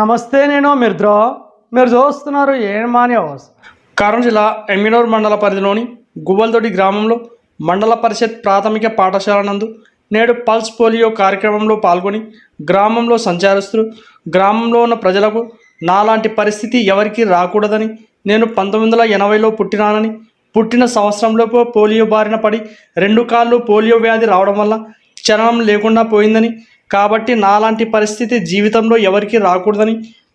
నమస్తే నేను మిర్ద్రో. మీరు చూస్తున్నారు ఏమాని హౌస్. కర్నూలు జిల్లా ఎమ్మినూర్ మండల పరిధిలోని గువ్వలతోటి గ్రామంలో మండల పరిషత్ ప్రాథమిక పాఠశాల నందు నేడు పల్స్ పోలియో కార్యక్రమంలో పాల్గొని గ్రామంలో సంచరిస్తూ గ్రామంలో ఉన్న ప్రజలకు నాలాంటి పరిస్థితి ఎవరికీ రాకూడదని నేను పంతొమ్మిది వందల ఎనభైలో పుట్టినానని పుట్టిన సంవత్సరంలోపు పోలియో బారిన పడి రెండు కాళ్ళు పోలియో వ్యాధి రావడం వల్ల చలనం లేకుండా పోయిందని కాబట్టి నాలాంటి పరిస్థితి జీవితంలో ఎవరికీ రాకూడదని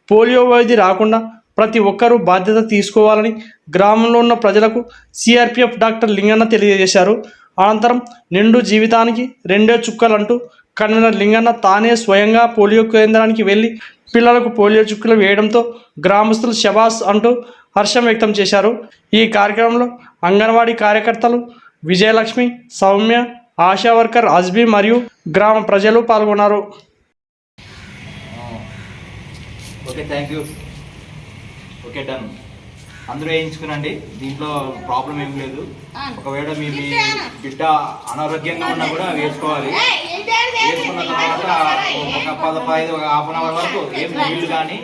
పోలియో వ్యాధి రాకుండా ప్రతి ఒక్కరూ బాధ్యత తీసుకోవాలని గ్రామంలో ఉన్న ప్రజలకు సిఆర్పిఎఫ్ డాక్టర్ లింగన్న తెలియజేశారు. అనంతరం నిండు జీవితానికి రెండే చుక్కలు అంటూ కన్వీనర్ లింగన్న తానే స్వయంగా పోలియో కేంద్రానికి వెళ్ళి పిల్లలకు పోలియో చుక్కలు వేయడంతో గ్రామస్తులు శబాస్ అంటూ హర్షం వ్యక్తం చేశారు. ఈ కార్యక్రమంలో అంగన్వాడీ కార్యకర్తలు విజయలక్ష్మి సౌమ్య ఆశా వర్కర్ అజ్బీ మరియు గ్రామ ప్రజలు పాల్గొన్నారు. Okay thank you okay done అందరూ వేయించుకునండి దీంట్లో ప్రాబ్లం ఏం లేదు. ఒకవేళ మీ మీ బిడ్డ అనారోగ్యంగా ఉన్నా కూడా వేసుకోవాలి. వేసుకున్న తర్వాత ఒక పదపైదు ఒక హాఫ్ అన్ అవర్ వరకు ఏం నీళ్ళు కానీ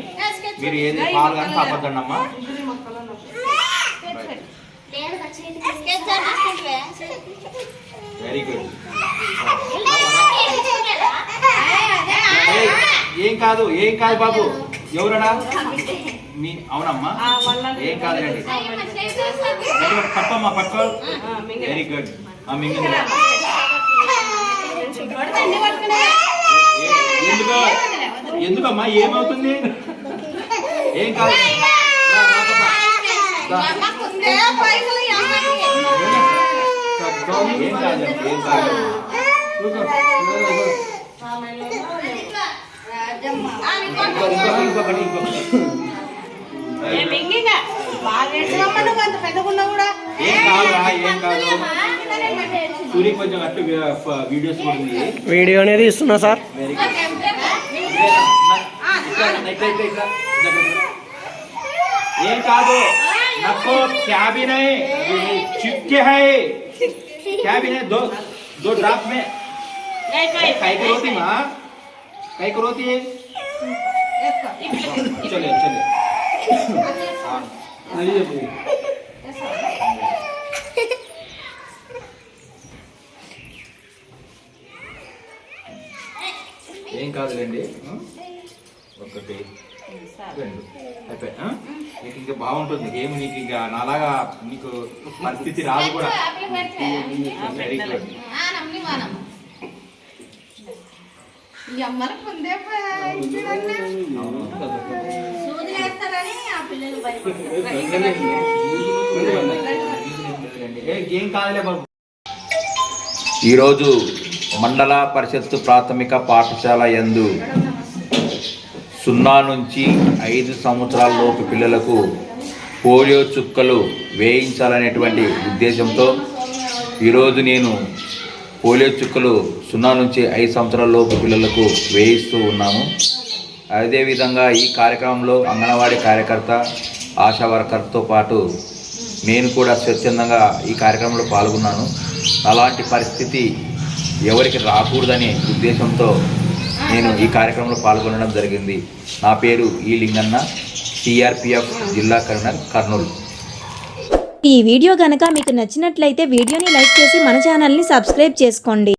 మీరు ఏది పాలు కానీ తాపొద్దండి అమ్మా. వెరీ గుడ్ ఏం కాదు ఏం కాదు బాబు. ఎవరడా మీ అవునమ్మా. ఏం కాదులేండి పప్పమ్మా పక్క వెరీ గుడ్ మింగింది ఎందుకు? ఎందుకమ్మా? ఏమవుతుంది? ఏం కాదు. వీడియోస్ కూడా ఉంది వీడియో అనేది ఇస్తున్నా సార్ వెరీ గుడ్ ఇట్లా ఇట్లా ఇట్లా ఏం కాదు నక్కో క్యాబిన్ है चिपके है कैबिन है दो दो ड्राफ्ट में काय को रोती माँ काय को रोती है चले चले हाँ ఏం కాదులేండి ఒకటి రెండు అయిపోయి? నీకు ఇంకా బాగుంటుంది ఏమి నీకు ఇంకా నాలాగా నీకు పరిస్థితి రాదు కూడా ఈరోజు మండల పరిషత్తు ప్రాథమిక పాఠశాల యందు సున్నా నుంచి ఐదు సంవత్సరాలలోపు పిల్లలకు పోలియో చుక్కలు వేయించాలనేటువంటి ఉద్దేశంతో ఈరోజు నేను పోలియో చుక్కలు సున్నా నుంచి ఐదు సంవత్సరాలలోపు పిల్లలకు వేయిస్తూ ఉన్నాము. అదేవిధంగా ఈ కార్యక్రమంలో అంగన్వాడీ కార్యకర్త ఆశా వర్కర్తో పాటు నేను కూడా స్వచ్ఛందంగా ఈ కార్యక్రమంలో పాల్గొన్నాను. అలాంటి పరిస్థితి ఎవరికి రాకూడదనే ఉద్దేశంతో నేను ఈ కార్యక్రమంలో పాల్గొనడం జరిగింది. నా పేరు ఈ లింగన్న సిఆర్పిఎఫ్ జిల్లా కర్నల్ కర్నూలు. ఈ వీడియో కనుక మీకు నచ్చినట్లయితే వీడియోని లైక్ చేసి మన ఛానల్ని సబ్స్క్రైబ్ చేసుకోండి.